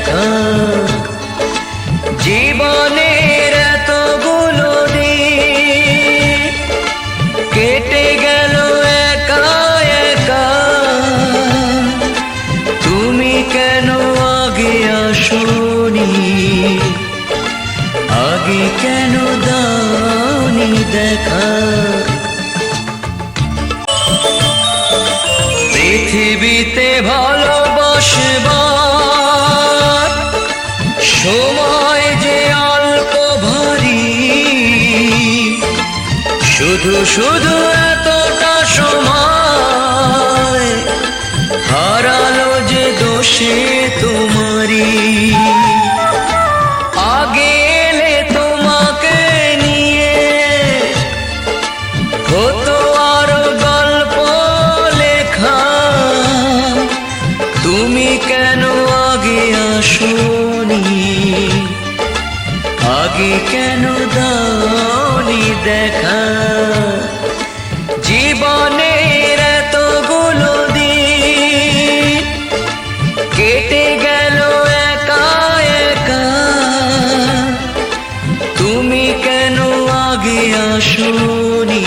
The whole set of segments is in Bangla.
দেখা জীবনের এতগুলো দিন কেটে গেল একা একা। তুমি কেন আগে আসনি? আগে কেন দাওনি দেখা? পৃথিবীতে ভালোবাসবার শুধু শুধু এতটা সময় হারালো যে দোষে তোমারি আগে এলে তোমাকে নিয়ে হতো আরও গল্প লেখা। তুমি কেন আগে আসনি? আগে কেন দাওনি দেখা। জীবনের এতগুলো দিন কেটে গেল একা একা। তুমি কেন আগে আসনি?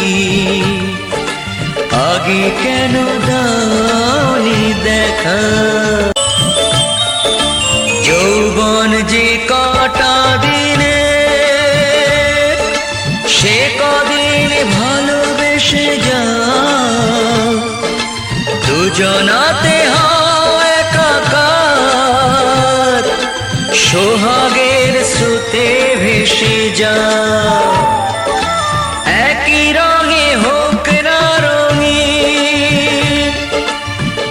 আগে কেন দাওনি দেখা? দুজনাতে হয় কাকার সোহাগের স্রোতে ভেসে যা। একই রঙে হোক না রঙিন,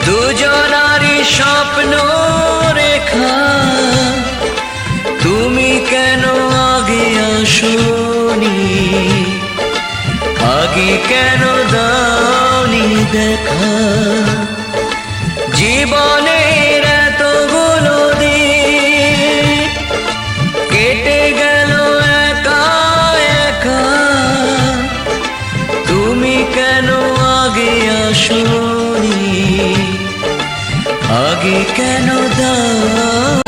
দুজনারই স্বপ্ন রেখা। তুমি কেন আগে আসনি? আগে কেন দাওনি দেখা? জীবনের এতগুলো দিন কেটে গেল একা একা। তুমি কেন আগে আসনি? আগে কেন দেখা